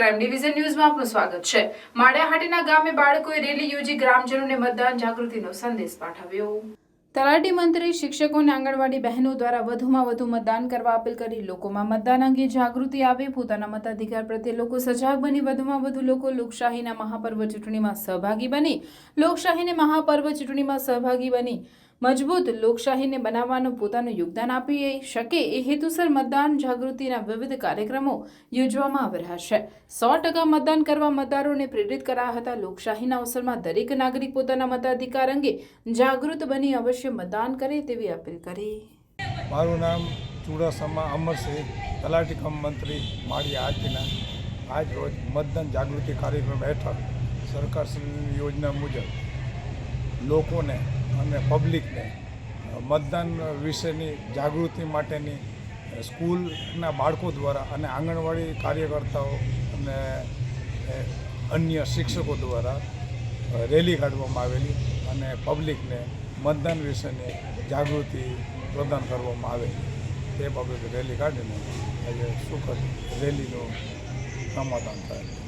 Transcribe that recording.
Prime division ન્યૂઝમાં આપનું સ્વાગત છે. માળિયાહાટીના ગામે બાળકોએ રેલી યોજી ગ્રામજનોને મતદાન જાગૃતિનો સંદેશ પાઠવ્યો. તલાટી મંત્રી શિક્ષકોને આંગણવાડી બહેનો દ્વારા વધુમાં વધુ મતદાન કરવા અપીલ કરી. લોકોમાં મતદાન અંગે જાગૃતિ આવે. પોતાના મતાધિકાર પ્રત્યે લોકો સજાગ બની. વધુમાં વધુ લોકો લોકશાહીના મહાપર્વ ચૂંટણીમાં સહભાગી બની. લોકશાહીને મહાપર્વ ચૂંટણીમાં સહભાગી બની. મજબૂત લોકશાહીને બનાવવાનું પોતાનું યોગદાન આપી શકે એ હેતુસર મતદાન જાગૃતિના વિવિધ કાર્યક્રમો યોજવામાં આવી રહ્યા છે. સો ટકા મતદાન કરવા મતદારોને પ્રેરિત કરાયા હતા લોકશાહીના અવસરમાં દરેક નાગરિક પોતાના મતાધિકાર અંગે જાગૃત બની અવશ્ય મતદાન કરે તેવી અપીલ કરી. મારું નામ ચુડાસમા અમરસિંહ તલાટી કમ મંત્રી માળી આજના આજ રોજ મતદાન જાગૃતિ કાર્યક્રમ હેઠળ સરકારશ્રીની યોજના મુજબ લોકોને અને પબ્લિકને મતદાન વિશેની જાગૃતિ માટેની સ્કૂલના બાળકો દ્વારા અને આંગણવાડી કાર્યકર્તાઓ અને અન્ય શિક્ષકો દ્વારા રેલી કાઢવામાં આવેલી અને પબ્લિકને મતદાન વિશેની જાગૃતિ પ્રદાન કરવામાં આવેલી. તે બાબતે રેલી કાઢીને આજે સુખદ રેલીનું સમાધાન થયેલ